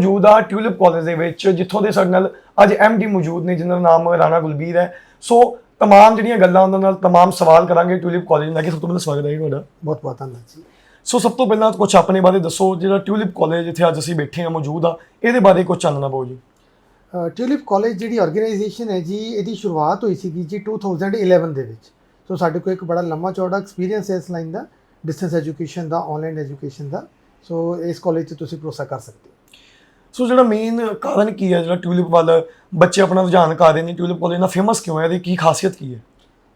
ਮੌਜੂਦ ਆ tulip college ਦੇ ਵਿੱਚ ਜਿੱਥੋਂ ਦੇ ਸਾਡੇ ਨਾਲ ਅੱਜ ਡੀ ਮੌਜੂਦ ਨੇ ਜਿਨ੍ਹਾਂ ਦਾ ਨਾਮ ਰਾਣਾ ਗੁਲਬੀਰ ਹੈ ਸੋ तमाम ਜਿਹੜੀਆਂ ਗੱਲਾਂ ਉਹਨਾਂ ਨਾਲ तमाम ਸਵਾਲ ਕਰਾਂਗੇ ਟਿਊਲਿਪ ਕਾਲਜ ਨਾਲ ਕਿ ਸਭ ਤੋਂ ਪਹਿਲਾਂ ਸਵਾਗਤ ਹੈ ਜੀ ਤੁਹਾਡਾ ਬਹੁਤ ਬਹੁਤ ਧੰਨਵਾਦ ਜੀ ਸੋ ਸਭ ਤੋਂ ਪਹਿਲਾਂ ਕੁਝ ਆਪਣੇ ਬਾਰੇ ਦੱਸੋ ਜਿਹੜਾ ਟਿਊਲਿਪ ਕਾਲਜ ਜਿੱਥੇ ਅੱਜ ਅਸੀਂ ਬੈਠੇ ਹਾਂ ਮੌਜੂਦ ਆ ਇਹਦੇ ਬਾਰੇ ਕੁਝ ਚਾਨਣਾ ਪਾਓ ਜੀ ਟਿਊਲਿਪ ਕਾਲਜ ਜਿਹੜੀ ਆਰਗੇਨਾਈਜੇਸ਼ਨ ਹੈ ਜੀ ਇਹਦੀ ਸ਼ੁਰੂਆਤ ਹੋਈ ਸੀਗੀ ਜੀ 2011 ਦੇ ਵਿੱਚ ਸੋ ਸਾਡੇ ਕੋਲ ਇੱਕ ਬੜਾ ਲੰਮਾ ਚੌੜਾ ਐਕਸਪੀਰੀਅੰਸ ਹੈ ਇਸ ਲਾਈਨ ਦਾ ਡਿਸਟੈਂਸ ਐਜੂਕੇਸ਼ਨ ਦਾ ਆਨਲਾਈਨ ਐਜੂਕੇਸ਼ਨ ਦਾ ਸੋ ਇਸ ਕਾਲਜ 'ਚ ਤੁਸੀਂ ਭਰੋਸਾ ਕਰ ਸਕਦੇ ਹੋ ਸੋ ਜਿਹੜਾ ਮੇਨ ਕਾਰਨ ਕੀ ਹੈ? ਜਿਹੜਾ ਟਿਊਲਿਪ ਵੱਲ ਬੱਚੇ ਆਪਣਾ ਰੁਝਾਨ ਕਰ ਰਹੇ ਨੇ ਟਿਊਲਿਪ ਕਾਲਜ ਨਾਲ ਫੇਮਸ ਕਿਉਂ ਹੈ? ਇਹਦੀ ਕੀ ਖਾਸੀਅਤ ਕੀ ਹੈ?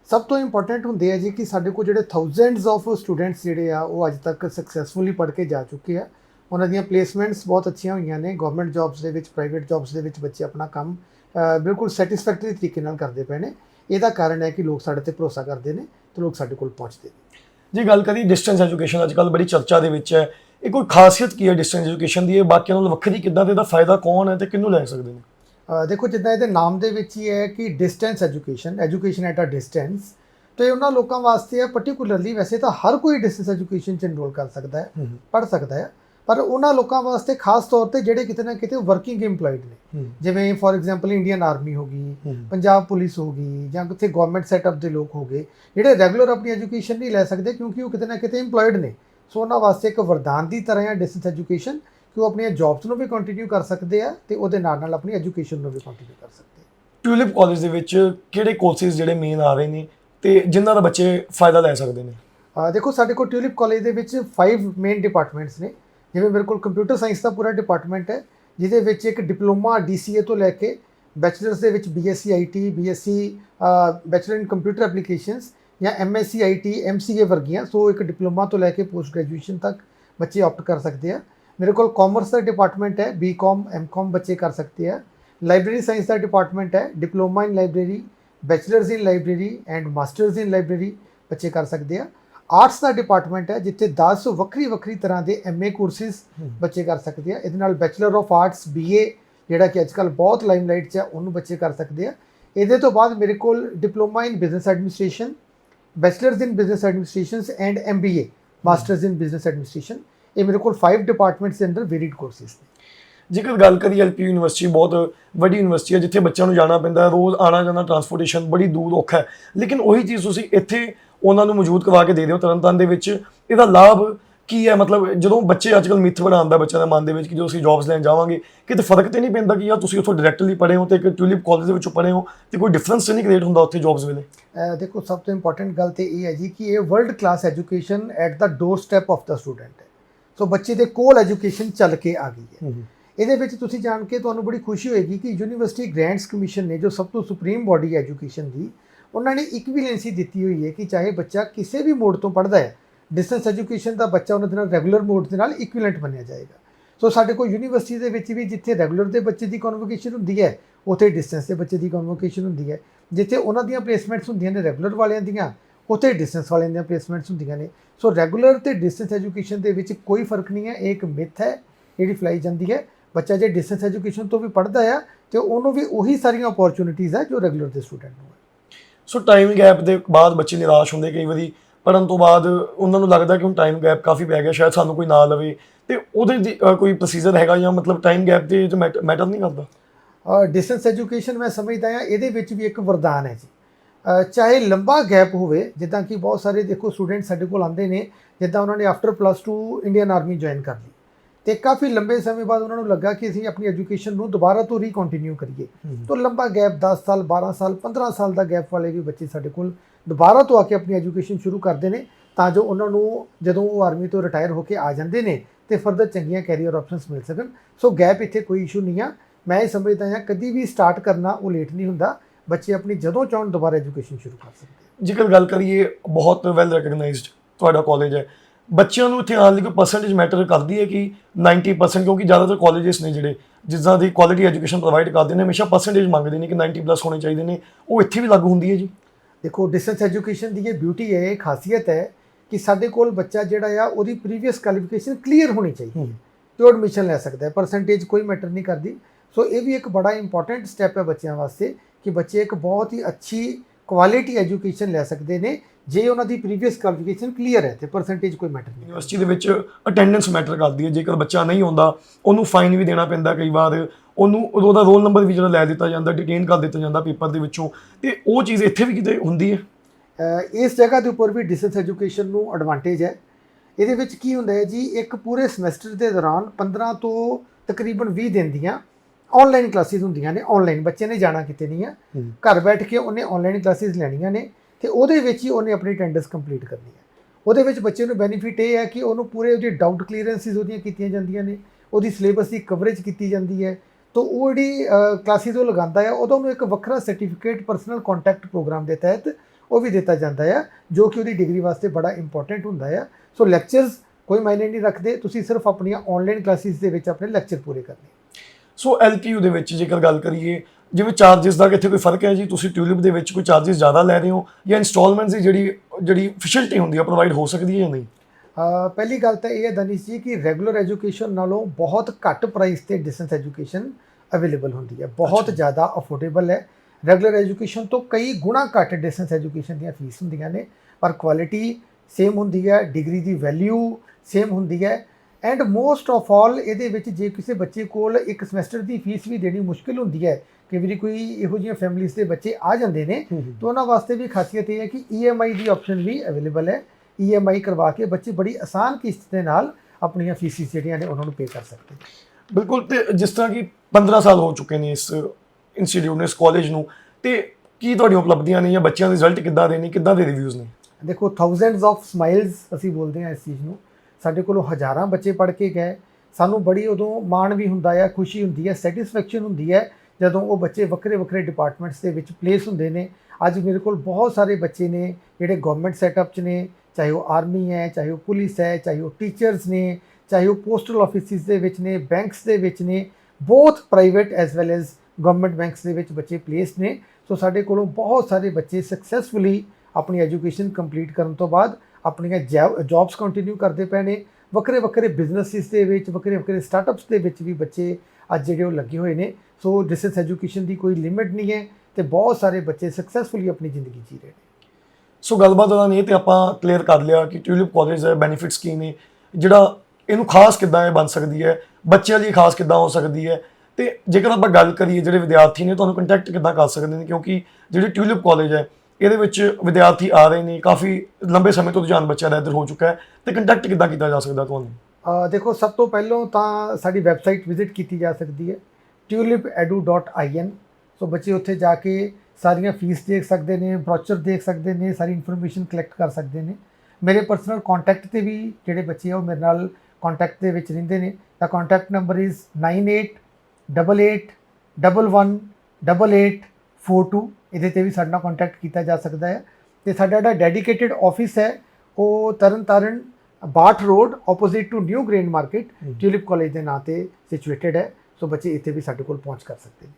ਸਭ ਤੋਂ ਇੰਪੋਰਟੈਂਟ ਹੁੰਦੇ ਆ ਜੀ ਕਿ ਸਾਡੇ ਕੋਲ ਜਿਹੜੇ ਥਾਊਜ਼ੈਂਡਸ ਆਫ ਸਟੂਡੈਂਟਸ ਜਿਹੜੇ ਆ ਉਹ ਅੱਜ ਤੱਕ ਸਕਸੈਸਫੁਲੀ ਪੜ੍ਹ ਕੇ ਜਾ ਚੁੱਕੇ ਆ। ਉਹਨਾਂ ਦੀਆਂ ਪਲੇਸਮੈਂਟਸ ਬਹੁਤ ਅੱਛੀਆਂ ਹੋਈਆਂ ਨੇ। ਗਵਰਨਮੈਂਟ ਜੌਬਸ ਦੇ ਵਿੱਚ ਪ੍ਰਾਈਵੇਟ ਜੌਬਸ ਦੇ ਵਿੱਚ ਬੱਚੇ ਆਪਣਾ ਕੰਮ ਬਿਲਕੁਲ ਸੈਟੀਸਫੈਕਟਰੀ ਤਰੀਕੇ ਨਾਲ ਕਰਦੇ ਪਏ ਨੇ। ਇਹਦਾ ਕਾਰਨ ਹੈ ਕਿ ਲੋਕ ਸਾਡੇ ਤੇ ਭਰੋਸਾ ਕਰਦੇ ਨੇ ਤੇ ਲੋਕ ਸਾਡੇ ਕੋਲ ਪਹੁੰਚਦੇ ਨੇ। ਜੇ ਗੱਲ ਕਰੀ ਡਿਸਟੈਂਸ ਐਜੂਕੇਸ਼ਨ ਅੱਜ ਕੱਲ੍ਹ ਬੜੀ ਚਰਚਾ ਦੇ ਵਿੱਚ ਹੈ। ਇਹ ਕੋਈ ਖਾਸੀਅਤ ਕੀ ਹੈ ਡਿਸਟੈਂਸ ਐਜੂਕੇਸ਼ਨ ਦੀ? ਇਹ ਬਾਕੀਆਂ ਨਾਲੋਂ ਵੱਖਰੀ ਕਿੱਦਾਂ ਤੇ ਇਹਦਾ ਫਾਇਦਾ ਕੌਣ ਹੈ ਤੇ ਕਿਹਨੂੰ ਲੈ ਸਕਦੇ ਨੇ? ਦੇਖੋ ਜਿੱਦਾਂ ਇਹਦੇ ਨਾਮ ਦੇ ਵਿੱਚ ਹੀ ਹੈ ਕਿ distance education education at a distance ਤੇ ਉਹਨਾਂ ਲੋਕਾਂ ਵਾਸਤੇ ਹੈ ਪਾਰਟਿਕੂਲਰਲੀ ਵੈਸੇ ਤਾਂ ਹਰ ਕੋਈ ਡਿਸਟੈਂਸ ਐਜੂਕੇਸ਼ਨ 'ਚ ਇਨਰੋਲ ਕਰ ਸਕਦਾ ਹੈ ਪੜ੍ਹ ਸਕਦਾ ਹੈ। ਪਰ ਉਹਨਾਂ ਲੋਕਾਂ ਵਾਸਤੇ ਖਾਸ ਤੌਰ ਤੇ ਜਿਹੜੇ ਕਿਤੇ ਨਾ ਕਿਤੇ ਵਰਕਿੰਗ EMPLOYED ਨੇ। ਜਿਵੇਂ ਫੋਰ ਐਗਜ਼ਾਮਪਲ ਇੰਡੀਅਨ ਆਰਮੀ ਹੋ ਗਈ ਪੰਜਾਬ ਪੁਲਿਸ ਹੋ ਗਈ ਜਾਂ ਕਿਤੇ ਗਵਰਨਮੈਂਟ ਸੈਟਅਪ ਦੇ ਲੋਕ ਹੋ ਗਏ ਜਿਹੜੇ ਰੈਗੂਲਰ ਆਪਣੀ ਐਜੂਕੇਸ਼ਨ ਨਹੀਂ ਲੈ ਸਕਦੇ ਕਿਉਂਕਿ ਉਹ ਕਿਤੇ ਨਾ ਕਿਤੇ EMPLOYED ਨੇ। ਸੋ ਉਹਨਾਂ ਵਾਸਤੇ ਇੱਕ ਵਰਦਾਨ ਦੀ ਤਰ੍ਹਾਂ ਹੈ ਡਿਸਟੈਂਸ ਐਜੂਕੇਸ਼ਨ ਕਿ ਉਹ ਆਪਣੀਆਂ ਜੌਬਸ ਨੂੰ ਵੀ ਕੰਟੀਨਿਊ ਕਰ ਸਕਦੇ ਆ ਤੇ ਉਹਦੇ ਨਾਲ ਨਾਲ ਆਪਣੀ ਐਜੂਕੇਸ਼ਨ ਨੂੰ ਵੀ ਕੰਟੀਨਿਊ ਕਰ ਸਕਦੇ ਆ। ਟਿਊਲਿਪ ਕਾਲਜ ਦੇ ਵਿੱਚ ਕਿਹੜੇ ਕੋਰਸਿਸ ਜਿਹੜੇ ਮੇਨ ਆ ਰਹੇ ਨੇ ਤੇ ਜਿਨ੍ਹਾਂ ਦਾ ਬੱਚੇ ਫਾਇਦਾ ਲੈ ਸਕਦੇ ਨੇ? ਦੇਖੋ ਸਾਡੇ ਕੋਲ ਟਿਊਲਿਪ ਕਾਲਜ ਦੇ ਵਿੱਚ 5 ਮੇਨ ਡਿਪਾਰਟਮੈਂਟਸ ਨੇ। ਜਿਵੇਂ ਮੇਰੇ ਕੋਲ ਕੰਪਿਊਟਰ ਸਾਇੰਸ ਦਾ ਪੂਰਾ ਡਿਪਾਰਟਮੈਂਟ ਹੈ ਜਿਹਦੇ ਵਿੱਚ ਇੱਕ ਡਿਪਲੋਮਾ DCA ਤੋਂ ਲੈ ਕੇ ਬੈਚਲਰਸ ਦੇ ਵਿੱਚ BSc IT BSc bachelor in computer applications ਜਾਂ MSc IT MCA ਵਰਗੀਆਂ ਸੋ ਇੱਕ ਡਿਪਲੋਮਾ ਤੋਂ ਲੈ ਕੇ ਪੋਸਟ ਗ੍ਰੈਜੂਏਸ਼ਨ ਤੱਕ ਬੱਚੇ ਆਪਟ ਕਰ ਸਕਦੇ ਆ। ਮੇਰੇ ਕੋਲ ਕਾਮਰਸ ਦਾ ਡਿਪਾਰਟਮੈਂਟ ਹੈ BCom MCom ਬੱਚੇ ਕਰ ਸਕਦੇ ਆ। ਲਾਇਬ੍ਰੇਰੀ ਸਾਇੰਸ ਦਾ ਡਿਪਾਰਟਮੈਂਟ ਹੈ diploma in library bachelors in library and masters in library ਬੱਚੇ ਕਰ ਸਕਦੇ ਆ। ਆਰਟਸ ਦਾ ਡਿਪਾਰਟਮੈਂਟ ਹੈ ਜਿੱਥੇ 10 ਵੱਖਰੀ ਵੱਖਰੀ ਤਰ੍ਹਾਂ ਦੇ ਐਮਏ ਕੋਰਸਿਸ ਬੱਚੇ ਕਰ ਸਕਦੇ ਆ। ਇਹਦੇ ਨਾਲ ਬੈਚਲਰ ਆਫ ਆਰਟਸ ਬੀਏ ਜਿਹੜਾ ਕਿ ਅੱਜਕੱਲ ਬਹੁਤ ਲਾਈਮਲਾਈਟ 'ਚ ਹੈ ਉਹਨੂੰ ਬੱਚੇ ਕਰ ਸਕਦੇ ਆ। ਇਹਦੇ ਤੋਂ ਬਾਅਦ ਮੇਰੇ ਕੋਲ diploma in business administration bachelors in business administrations and MBA masters in business administration ਇਹ ਮੇਰੇ ਕੋਲ 5 ਡਿਪਾਰਟਮੈਂਟਸ ਦੇ ਅੰਦਰ ਵੇਰੀਡ ਕੋਰਸਿਸ ਨੇ। ਜੇਕਰ ਗੱਲ ਕਰੀ ਐਲਪੀ ਯੂਨੀਵਰਸਿਟੀ, ਬਹੁਤ ਵੱਡੀ ਯੂਨੀਵਰਸਿਟੀ ਹੈ, ਜਿੱਥੇ ਬੱਚਿਆਂ ਨੂੰ ਜਾਣਾ ਪੈਂਦਾ, ਰੋਜ਼ ਆਣਾ ਜਾਣਾ ਟਰਾਂਸਪੋਰਟੇਸ਼ਨ ਬੜੀ ਦੂਰ ਔਖਾ ਹੈ। ਲੇਕਿਨ ਉਹੀ ਚੀਜ਼ ਤੁਸੀਂ ਇੱਥੇ ਉਹਨਾਂ ਨੂੰ ਮੌਜੂਦ ਕਰਵਾ ਕੇ ਦੇ ਦਿਓ ਤਰਨਤਾਰਨ ਦੇ ਵਿੱਚ। ਇਹਦਾ ਲਾਭ ਕੀ ਹੈ? ਮਤਲਬ ਜਦੋਂ ਬੱਚੇ ਅੱਜਕੱਲ ਮਿੱਥ ਬਣਾਉਂਦਾ ਬੱਚਿਆਂ ਦੇ ਮਨ ਦੇ ਵਿੱਚ ਕਿ ਜੋ ਅਸੀਂ ਜੌਬਸ ਲੈਣ ਜਾਵਾਂਗੇ ਕਿਤੇ ਫ਼ਰਕ ਤੇ ਨਹੀਂ ਪੈਂਦਾ ਕਿ ਯਾਰ ਤੁਸੀਂ ਉੱਥੋਂ ਡਾਇਰੈਕਟਲੀ ਪੜ੍ਹੇ ਹੋ ਤੇ ਇੱਕ ਟਿਊਲਿਪ ਕਾਲਜ ਦੇ ਵਿੱਚੋਂ ਪੜ੍ਹੇ ਹੋ ਤੇ ਕੋਈ ਡਿਫਰੈਂਸ ਨਹੀਂ ਕ੍ਰੀਏਟ ਹੁੰਦਾ ਉੱਥੇ ਜੌਬਸ ਵੇਲੇ? ਦੇਖੋ ਸਭ ਤੋਂ ਇੰਪੋਰਟੈਂਟ ਗੱਲ ਤੇ ਇਹ ਹੈ ਜੀ ਕਿ ਇਹ world class education at the doorstep of the student ਹੈ। ਸੋ ਬੱਚੇ ਦੇ ਕੋਲ ਐਜੂਕੇਸ਼ਨ ਚੱਲ ਕੇ ਆ ਗਈ ਹੈ। ਇਹਦੇ ਵਿੱਚ ਤੁਸੀਂ ਜਾਣ ਕੇ ਤੁਹਾਨੂੰ ਬੜੀ ਖੁਸ਼ੀ ਹੋਏਗੀ ਕਿ ਯੂਨੀਵਰਸਿਟੀ ਗ੍ਰੈਂਟਸ ਕਮਿਸ਼ਨ ਨੇ ਜੋ ਸਭ ਤੋਂ ਸੁਪਰੀਮ ਬਾਡੀ ਹੈ ਐਜੂਕੇਸ਼ਨ ਦੀ ਉਹਨਾਂ ਨੇ ਇਕਵੀਲੈਂਸੀ ਦਿੱਤੀ ਹੋਈ ਹੈ ਕਿ ਚਾਹੇ ਬੱਚਾ ਕਿਸੇ ਵੀ ਮੋਡ ਤੋਂ ਪੜ੍ਹਦਾ ਹੈ ਡਿਸਟੈਂਸ ਐਜੂਕੇਸ਼ਨ ਦਾ ਬੱਚਾ ਉਹਨਾਂ ਦੇ ਨਾਲ ਰੈਗੂਲਰ ਮੋਡ ਦੇ ਨਾਲ ਇਕਵੀਲੈਂਟ ਮੰਨਿਆ ਜਾਏਗਾ। ਸੋ ਸਾਡੇ ਕੋਲ ਯੂਨੀਵਰਸਿਟੀ ਦੇ ਵਿੱਚ ਵੀ ਜਿੱਥੇ ਰੈਗੂਲਰ ਦੇ ਬੱਚੇ ਦੀ ਕਨਵੋਕੇਸ਼ਨ ਹੁੰਦੀ ਹੈ, ਉੱਥੇ ਡਿਸਟੈਂਸ ਦੇ ਬੱਚੇ ਦੀ ਕਨਵੋਕੇਸ਼ਨ ਹੁੰਦੀ ਹੈ। ਜਿੱਥੇ ਉਹਨਾਂ ਦੀਆਂ ਪਲੇਸਮੈਂਟਸ ਹੁੰਦੀਆਂ ਨੇ ਰੈਗੂਲਰ ਵਾਲਿਆਂ ਦੀਆਂ, ਉੱਥੇ ਡਿਸਟੈਂਸ ਵਾਲਿਆਂ ਦੀਆਂ ਪਲੇਸਮੈਂਟਸ ਹੁੰਦੀਆਂ ਨੇ। ਸੋ ਰੈਗੂਲਰ ਤੇ ਡਿਸਟੈਂਸ ਐਜੂਕੇਸ਼ਨ ਦੇ ਵਿੱਚ ਕੋਈ ਫ਼ਰਕ ਨਹੀਂ ਹੈ, ਇਹ ਇੱਕ ਮਿਥ ਹੈ, ਜਿਹੜੀ ਫਲਾਈ ਜਾਂਦੀ ਹੈ। ਬੱਚਾ ਜੇ ਡਿਸਟੈਂਸ ਐਜੂਕੇਸ਼ਨ ਤੋਂ ਵੀ ਪੜ੍ਹਦਾ ਆ, ਤੇ ਉਹਨੂੰ ਵੀ ਉਹੀ ਸਾਰੀਆਂ ਓਪਰਚੁਨਿਟੀਜ਼ ਹੈ ਜੋ ਰੈਗੂਲਰ ਦੇ ਸਟੂਡੈਂਟ ਨੂੰ ਹੈ ਸੋ ਟਾਈਮ ਗੈਪ ਦੇ ਬਾਅਦ ਬੱਚੇ ਨਿਰਾਸ਼ ਹੁੰਦੇ, ਕਈ ਵਾਰੀ ਪੜਨ ਤੋਂ ਬਾਅਦ ਉਹਨਾਂ ਨੂੰ ਲੱਗਦਾ ਕਿ ਹੁਣ ਟਾਈਮ ਗੈਪ ਕਾਫੀ ਪੈ ਗਿਆ ਸ਼ਾਇਦ ਸਾਨੂੰ ਕੋਈ ਨਾ ਲਵੇ। ਤੇ ਉਹਦੇ ਦੀ, ਅ, ਕੋਈ ਪ੍ਰੋਸੀਜਰ ਹੈਗਾ ਜਾਂ ਮਤਲਬ ਟਾਈਮ ਗੈਪ ਦੇ ਮੈਟਰ ਨਹੀਂ ਕਰਦਾ? ਡਿਸਟੈਂਸ ਐਜੂਕੇਸ਼ਨ ਮੈਂ ਸਮਝਦਾ ਹਾਂ ਇਹਦੇ ਵਿੱਚ ਵੀ ਇੱਕ ਵਰਦਾਨ ਹੈ ਜੀ। ਅਹ ਚਾਹੇ ਲੰਬਾ ਗੈਪ ਹੋਵੇ ਜਿੱਦਾਂ ਕਿ ਬਹੁਤ ਸਾਰੇ ਦੇਖੋ ਸਟੂਡੈਂਟ ਸਾਡੇ ਕੋਲ ਆਉਂਦੇ ਨੇ ਜਿੱਦਾਂ ਉਹਨਾਂ ਨੇ after plus 2 Indian army join ਕਰ ਲਈ। ਤੇ ਕਾਫੀ ਲੰਬੇ ਸਮੇਂ ਬਾਅਦ ਉਹਨਾਂ ਨੂੰ ਲੱਗਾ ਕਿ ਅਸੀਂ ਆਪਣੀ ਐਜੂਕੇਸ਼ਨ ਨੂੰ ਦੁਬਾਰਾ ਤੋਂ ਰੀਕੰਟੀਨਿਊ ਕਰੀਏ। ਤੋਂ ਲੰਬਾ ਗੈਪ 10 ਸਾਲ 12 ਸਾਲ 15 ਸਾਲ ਦਾ ਗੈਪ ਵਾਲੇ ਵੀ ਬੱਚੇ ਸਾਡੇ ਕੋਲ ਦੁਬਾਰਾ ਤੋਂ ਆ ਕੇ ਆਪਣੀ ਐਜੂਕੇਸ਼ਨ ਸ਼ੁਰੂ ਕਰਦੇ ਨੇ ਤਾਂ ਜੋ ਉਹਨਾਂ ਨੂੰ ਜਦੋਂ ਉਹ ਆਰਮੀ ਤੋਂ ਰਿਟਾਇਰ ਹੋ ਕੇ ਆ ਜਾਂਦੇ ਨੇ ਤੇ ਫਰਦਰ ਚੰਗੀਆਂ ਕੈਰੀਅਰ ਆਪਸ਼ਨਸ ਮਿਲ ਸਕਣ। ਸੋ ਗੈਪ ਇੱਥੇ ਕੋਈ ਇਸ਼ੂ ਨਹੀਂ ਆ। ਮੈਂ ਇਹ ਸਮਝਦਾ ਹਾਂ ਕਦੀ ਵੀ ਸਟਾਰਟ ਕਰਨਾ ਉਹ ਲੇਟ ਨਹੀਂ ਹੁੰਦਾ। ਬੱਚੇ ਆਪਣੀ ਜਦੋਂ ਚਾਹਣ ਦੁਬਾਰਾ ਐਜੂਕੇਸ਼ਨ ਸ਼ੁਰੂ ਕਰ ਸਕਦੇ। ਜੇਕਰ ਗੱਲ ਕਰੀਏ ਬਹੁਤ ਵੈਲ ਰੈਕਗਨਾਈਜ਼ਡ ਤੁਹਾਡਾ ਕਾਲਜ ਹੈ। ਬੱਚਿਆਂ ਨੂੰ ਇੱਥੇ ਆਉਣ ਲਈ ਕੋਈ ਪਰਸੈਂਟੇਜ ਮੈਟਰ ਕਰਦੀ ਹੈ ਕਿ 90% ਕਿਉਂਕਿ ਜ਼ਿਆਦਾਤਰ ਕਾਲਜਸ ਨੇ ਜਿਹੜੇ ਜਿੱਦਾਂ ਦੀ ਕੁਆਲਿਟੀ ਐਜੂਕੇਸ਼ਨ ਪ੍ਰੋਵਾਈਡ ਕਰਦੇ ਨੇ ਹਮੇਸ਼ਾ ਪਰਸੈਂਟੇਜ ਮੰਗਦੇ ਨੇ ਕਿ 90 ਪਲੱਸ ਹੋਣੇ ਚਾਹੀਦੇ ਨੇ। ਉਹ ਇੱਥੇ ਵੀ ਲਾਗੂ ਹੁੰਦੀ ਹੈ ਜੀ। ਦੇਖੋ ਡਿਸਟੈਂਸ ਐਜੂਕੇਸ਼ਨ ਦੀ ਇਹ ਬਿਊਟੀ ਹੈ ਇਹ ਖਾਸੀਅਤ ਹੈ ਕਿ ਸਾਡੇ ਕੋਲ ਬੱਚਾ ਜਿਹੜਾ ਆ ਉਹਦੀ ਪ੍ਰੀਵੀਅਸ ਕੁਆਲੀਫਿਕੇਸ਼ਨ ਕਲੀਅਰ ਹੋਣੀ ਚਾਹੀਦੀ ਹੈ। ਤੇ ਉਹ ਐਡਮਿਸ਼ਨ ਲੈ ਸਕਦਾ ਹੈ। ਪਰਸੈਂਟੇਜ ਕੋਈ ਮੈਟਰ ਨਹੀਂ ਕਰਦੀ। ਸੋ ਇਹ ਵੀ ਇੱਕ ਬੜਾ ਇੰਪੋਰਟੈਂਟ ਸਟੈਪ ਹੈ ਬੱਚਿਆਂ ਵਾਸਤੇ ਕਿ ਬੱਚੇ ਇੱਕ ਬਹੁਤ ਹੀ ਅੱਛੀ ਕੁਆਲਿਟੀ ਐਜੂਕੇਸ਼ਨ ਲੈ ਸਕਦੇ ਨੇ ਜੇ ਉਹਨਾਂ ਦੀ ਪ੍ਰੀਵੀਅਸ ਕੁਆਲੀਫਿਕੇਸ਼ਨ ਕਲੀਅਰ ਹੈ ਤੇ ਪਰਸੈਂਟੇਜ ਕੋਈ ਮੈਟਰ ਨਹੀਂ। ਯੂਨੀਵਰਸਿਟੀ ਦੇ ਵਿੱਚ ਅਟੈਂਡੈਂਸ ਮੈਟਰ ਕਰਦੀ ਹੈ ਜੇਕਰ ਬੱਚਾ ਨਹੀਂ ਆਉਂਦਾ ਉਹਨੂੰ ਫਾਈਨ ਵੀ ਦੇਣਾ ਪੈਂਦਾ ਕਈ ਵਾਰ ਉਹਨੂੰ ਉਹਦਾ ਰੋਲ ਨੰਬਰ ਵੀ ਜਿਹੜਾ ਲੈ ਦਿੱਤਾ ਜਾਂਦਾ ਡਿਟੇਨ ਕਰ ਦਿੱਤਾ ਜਾਂਦਾ ਪੇਪਰ ਦੇ ਵਿੱਚੋਂ ਤੇ ਉਹ ਚੀਜ਼ ਇੱਥੇ ਵੀ ਕਿਤੇ ਹੁੰਦੀ ਹੈ? ਇਸ ਜਗ੍ਹਾ ਦੇ ਉੱਪਰ ਵੀ ਡਿਸਟੈਂਸ ਐਜੂਕੇਸ਼ਨ ਨੂੰ ਐਡਵਾਂਟੇਜ ਹੈ। ਇਹਦੇ ਵਿੱਚ ਕੀ ਹੁੰਦਾ ਹੈ ਜੀ ਇੱਕ ਪੂਰੇ ਸਮੈਸਟਰ ਦੇ ਦੌਰਾਨ 15 ਤੋਂ ਤਕਰੀਬਨ 20 ਦਿਨ ਦੀਆਂ ਆਨਲਾਈਨ ਕਲਾਸਿਸ ਹੁੰਦੀਆਂ ਨੇ ਆਨਲਾਈਨ ਬੱਚੇ ਨੇ ਜਾਣਾ ਕਿਤੇ ਨਹੀਂ ਹੈ। ਘਰ ਬੈਠ ਕੇ ਉਹਨੇ ਆਨਲਾਈਨ ਕਲਾਸਿਸ ਲੈਣੀਆਂ ਨੇ। ਤੇ ਉਹਦੇ ਵਿੱਚ ਹੀ ਉਹਨੇ ਆਪਣੀ ਅਟੈਂਡੈਂਸ ਕੰਪਲੀਟ ਕਰਨੀ ਹੈ। ਉਹਦੇ ਵਿੱਚ ਬੱਚੇ ਨੂੰ ਬੈਨੀਫਿਟ ਇਹ ਹੈ ਕਿ ਉਹਨੂੰ ਪੂਰੇ ਉਹਦੇ ਡਾਊਟ ਕਲੀਅਰੈਂਸਿਸ ਉਹਦੀਆਂ ਕੀਤੀਆਂ ਜਾਂਦੀਆਂ ਨੇ, ਉਹਦੀ ਸਿਲੇਬਸ ਦੀ ਕਵਰੇਜ ਕੀਤੀ ਜਾਂਦੀ ਹੈ, ਤਾਂ ਉਹ ਜਿਹੜੀ ਕਲਾਸਿਸ ਉਹ ਲਗਾਉਂਦਾ ਹੈ, ਉਹਦਾ ਉਹਨੂੰ ਇੱਕ ਵੱਖਰਾ ਸਰਟੀਫਿਕੇਟ ਪਰਸਨਲ ਕੰਟੈਕਟ ਪ੍ਰੋਗਰਾਮ ਦੇ ਤਹਿਤ ਉਹ ਵੀ ਦਿੱਤਾ ਜਾਂਦਾ ਹੈ, ਜੋ ਕਿ ਉਹਦੀ ਡਿਗਰੀ ਵਾਸਤੇ ਬੜਾ ਇੰਪੋਰਟੈਂਟ ਹੁੰਦਾ ਹੈ। ਸੋ ਲੈਕਚਰਸ ਕੋਈ ਮਾਇਨੇ ਨਹੀਂ ਰੱਖਦੇ, ਤੁਸੀਂ ਸਿਰਫ ਆਪਣੀਆਂ ਆਨਲਾਈਨ ਕਲਾਸਿਸ ਦੇ ਵਿੱਚ ਆਪਣੇ ਲੈਕਚਰ ਪੂਰੇ ਕਰਨੇ। ਸੋ ਐਲਪੀਯੂ ਦੇ ਵਿੱਚ ਜੇਕਰ ਗੱਲ ਕਰੀਏ ਜਿਵੇਂ ਚਾਰजेस ਦਾ ਕਿੱਥੇ ਕੋਈ ਫ਼ਰਕ ਹੈ ਜੀ? ਤੁਸੀਂ ਟਿਊਲਿਪ ਦੇ ਵਿੱਚ ਕੋਈ ਚਾਰजेस ਜ਼ਿਆਦਾ ਲੈ ਰਹੇ ਹੋ ਜਾਂ ਇਨਸਟਾਲਮੈਂਟਸ ਦੀ ਜਿਹੜੀ ਜਿਹੜੀ ਫੈਸਿਲਿਟੀ ਹੁੰਦੀ ਹੈ ਪ੍ਰੋਵਾਈਡ ਹੋ ਸਕਦੀ ਹੈ ਜਾਂ ਨਹੀਂ? ਪਹਿਲੀ ਗੱਲ ਤਾਂ ਇਹ ਹੈ ਦਨੀਸ਼ ਜੀ ਕਿ ਰੈਗੂਲਰ ਐਜੂਕੇਸ਼ਨ ਨਾਲੋਂ ਬਹੁਤ ਘੱਟ ਪ੍ਰਾਈਸ ਤੇ ਡਿਸਟੈਂਸ ਐਜੂਕੇਸ਼ਨ ਅਵੇਲੇਬਲ ਹੁੰਦੀ ਹੈ। ਬਹੁਤ ਜ਼ਿਆਦਾ ਅਫੋਰਡੇਬਲ ਹੈ। ਰੈਗੂਲਰ ਐਜੂਕੇਸ਼ਨ ਤੋਂ ਕਈ ਗੁਣਾ ਘੱਟ ਡਿਸਟੈਂਸ ਐਜੂਕੇਸ਼ਨ ਦੀਆਂ ਫੀਸ ਹੁੰਦੀਆਂ ਨੇ ਪਰ ਕੁਆਲਿਟੀ ਸੇਮ ਹੁੰਦੀ ਹੈ ਡਿਗਰੀ ਦੀ ਵੈਲਿਊ ਸੇਮ ਹੁੰਦੀ ਹੈ। ਐਂਡ ਮੋਸਟ ਆਫ ਆਲ ਇਹਦੇ ਵਿੱਚ ਜੇ ਕਿਸੇ ਬੱਚੇ ਕੋਲ ਇੱਕ ਸਮੈਸਟਰ ਦੀ ਫੀਸ ਵੀ ਦੇਣੀ ਮੁਸ਼ਕਿਲ ਹੁੰਦੀ ਹੈ ਕਿ ਵੀ ਕੋਈ ਇਹੋ ਜਿਹੀਆਂ ਫੈਮਿਲੀਜ਼ ਦੇ ਬੱਚੇ ਆ ਜਾਂਦੇ ਨੇ ਤਾਂ ਉਹਨਾਂ ਵਾਸਤੇ ਵੀ ਖਾਸੀਅਤ ਇਹ ਹੈ ਕਿ EMI ਦੀ ਆਪਸ਼ਨ ਵੀ ਅਵੇਲੇਬਲ ਹੈ। EMI ਕਰਵਾ ਕੇ ਬੱਚੇ ਬੜੀ ਆਸਾਨ ਕਿਸ਼ਤ ਦੇ ਨਾਲ ਆਪਣੀਆਂ ਫੀਸਿਸ ਜਿਹੜੀਆਂ ਨੇ ਉਹਨਾਂ ਨੂੰ ਪੇ ਕਰ ਸਕਦੇ ਬਿਲਕੁਲ ਤੇ ਜਿਸ ਤਰ੍ਹਾਂ ਕਿ 15 ਸਾਲ ਹੋ ਚੁੱਕੇ ਨੇ ਇਸ ਇੰਸਟੀਚਿਊਟ ਨੂੰ ਇਸ ਕਾਲਜ ਨੂੰ ਤੇ ਕੀ ਤੁਹਾਡੀਆਂ ਉਪਲਬਧੀਆਂ ਨੇ ਜਾਂ ਬੱਚਿਆਂ ਦੇ ਰਿਜ਼ਲਟ ਕਿੱਦਾਂ ਦੇ ਨੇ ਕਿੱਦਾਂ ਦੇ ਰਿਵਿਊਜ਼ ਨੇ? ਦੇਖੋ ਥਾਊਜ਼ੈਂਡਸ ਆਫ ਸਮਾਈਲਸ ਅਸੀਂ ਬੋਲਦੇ ਹਾਂ ਇਸ ਚੀਜ਼ ਨੂੰ। ਸਾਡੇ ਕੋਲੋਂ ਹਜ਼ਾਰਾਂ ਬੱਚੇ ਪੜ੍ਹ ਕੇ ਗਏ। ਸਾਨੂੰ ਬੜੀ ਉਦੋਂ ਮਾਣ ਵੀ ਹੁੰਦਾ ਹੈ ਖੁਸ਼ੀ ਹੁੰਦੀ ਹੈ ਸੈਟੀਸਫੈਕਸ਼ਨ ਹੁੰਦੀ ਹੈ ਜਦੋਂ ਉਹ ਬੱਚੇ ਵੱਖਰੇ ਵੱਖਰੇ ਡਿਪਾਰਟਮੈਂਟਸ ਦੇ ਵਿੱਚ ਪਲੇਸ ਹੁੰਦੇ ਨੇ। ਅੱਜ ਮੇਰੇ ਕੋਲ ਬਹੁਤ ਸਾਰੇ ਬੱਚੇ ਨੇ, ਜਿਹੜੇ ਗਵਰਨਮੈਂਟ ਸੈਟਅਪ 'ਚ ਨੇ, ਚਾਹੇ ਉਹ ਆਰਮੀ ਹੈ, ਚਾਹੇ ਉਹ ਪੁਲਿਸ ਹੈ, ਚਾਹੇ ਉਹ ਟੀਚਰਸ ਨੇ, ਚਾਹੇ ਉਹ ਪੋਸਟਲ ਆਫਿਸਿਸ ਦੇ ਵਿੱਚ ਨੇ ਬੈਂਕਸ ਦੇ ਵਿੱਚ ਨੇ both private as well as government banks ਦੇ ਵਿੱਚ ਬੱਚੇ ਪਲੇਸ ਨੇ। ਸੋ ਸਾਡੇ ਕੋਲੋਂ ਬਹੁਤ ਸਾਰੇ ਬੱਚੇ ਸਕਸੈਸਫੁਲੀ ਆਪਣੀ ਐਜੂਕੇਸ਼ਨ ਕੰਪਲੀਟ ਕਰਨ ਤੋਂ ਬਾਅਦ ਆਪਣੀਆਂ ਜੌਬਸ ਕੰਟੀਨਿਊ ਕਰਦੇ ਪਏ ਨੇ। ਵੱਖਰੇ ਵੱਖਰੇ ਬਿਜ਼ਨੈਸਿਸ ਦੇ ਵਿੱਚ, ਵੱਖਰੇ ਵੱਖਰੇ ਸਟਾਰਟਅਪਸ ਦੇ ਵਿੱਚ ਵੀ ਬੱਚੇ ਅੱਜ ਜਿਹੜੇ ਉਹ ਲੱਗੇ ਹੋਏ ਨੇ। ਸੋ ਡਿਸਟੈਂਸ ਐਜੂਕੇਸ਼ਨ ਦੀ ਕੋਈ ਲਿਮਿਟ ਨਹੀਂ ਹੈ ਤੇ ਬਹੁਤ ਸਾਰੇ ਬੱਚੇ ਸਕਸੈਸਫੁਲੀ ਆਪਣੀ ਜ਼ਿੰਦਗੀ ਜੀ ਰਹੇ ਨੇ। ਸੋ ਗੱਲਬਾਤ ਉਹਨਾਂ ਨੇ ਤੇ ਆਪਾਂ ਕਲੀਅਰ ਕਰ ਲਿਆ ਕਿ ਟਿਊਲਿਪ ਕਾਲਜ ਦੇ ਬੈਨੀਫਿਟਸ ਕੀ ਨੇ ਜਿਹੜਾ ਇਹਨੂੰ ਖਾਸ ਕਿੱਦਾਂ ਇਹ ਬਣ ਸਕਦੀ ਹੈ? ਬੱਚਿਆਂ ਲਈ ਖਾਸ ਕਿੱਦਾਂ ਹੋ ਸਕਦੀ ਹੈ? ਤੇ ਜੇਕਰ ਆਪਾਂ ਗੱਲ ਕਰੀਏ ਜਿਹੜੇ ਵਿਦਿਆਰਥੀ ਨੇ, ਤੁਹਾਨੂੰ ਕੰਟੈਕਟ ਕਿੱਦਾਂ ਕਰ ਸਕਦੇ ਨੇ? ਕਿਉਂਕਿ ਜਿਹੜੀ ਟਿਊਲਿਪ ਕਾਲਜ ਹੈ ਇਹਦੇ ਵਿੱਚ ਵਿਦਿਆਰਥੀ ਆ ਰਹੇ ਨੇ, ਕਾਫੀ ਲੰਬੇ ਸਮੇਂ ਤੋਂ ਰੁਝਾਨ ਬੱਚਿਆਂ ਦਾ ਇੱਧਰ ਹੋ ਚੁੱਕਾ ਹੈ ਤੇ ਕੰਟੈਕਟ ਕਿੱਦਾਂ ਕੀਤਾ ਜਾ ਸਕਦਾ ਤੁਹਾਨੂੰ? ਦੇਖੋ, ਸਭ ਤੋਂ ਪਹਿਲਾਂ ਤਾਂ ਸਾਡੀ ਵੈਬਸਾਈਟ ਵਿਜ਼ਿਟ ਕੀਤੀ ਜਾ ਸਕਦੀ ਹੈ tulipedu.in ਸੋ ਬੱਚੇ ਉੱਥੇ ਜਾ ਕੇ ਸਾਰੀਆਂ ਫੀਸ ਦੇਖ ਸਕਦੇ ਨੇ ਬ੍ਰੋਚਰ ਦੇਖ ਸਕਦੇ ਨੇ, ਸਾਰੀ ਇਨਫੋਰਮੇਸ਼ਨ ਕਲੈਕਟ ਕਰ ਸਕਦੇ ਨੇ। ਮੇਰੇ ਪਰਸਨਲ ਕੰਟੈਕਟ ਤੇ ਵੀ ਜਿਹੜੇ ਬੱਚੇ ਆ, ਉਹ ਮੇਰੇ ਨਾਲ ਕੰਟੈਕਟ ਦੇ ਵਿੱਚ ਰਹਿੰਦੇ ਨੇ। ਦਾ ਕੰਟੈਕਟ ਨੰਬਰ ਇਜ਼ 9888118842 ਇਹਦੇ ਤੇ ਵੀ ਸਾਡੇ ਨਾਲ ਕੰਟੈਕਟ ਕੀਤਾ ਜਾ ਸਕਦਾ ਹੈ। ਤੇ ਸਾਡਾ ਜਿਹੜਾ ਡੈਡੀਕੇਟਿਡ ਆਫਿਸ ਹੈ ਉਹ Tarn Taran Bath road opposite to new grain market Tulip college ਦੇ ਨਾਂ ਤੇ ਸਿਚੁਏਟਡ ਹੈ। ਸੋ ਬੱਚੇ ਇੱਥੇ ਵੀ ਸਾਡੇ ਕੋਲ ਪਹੁੰਚ ਕਰ ਸਕਦੇ ਨੇ।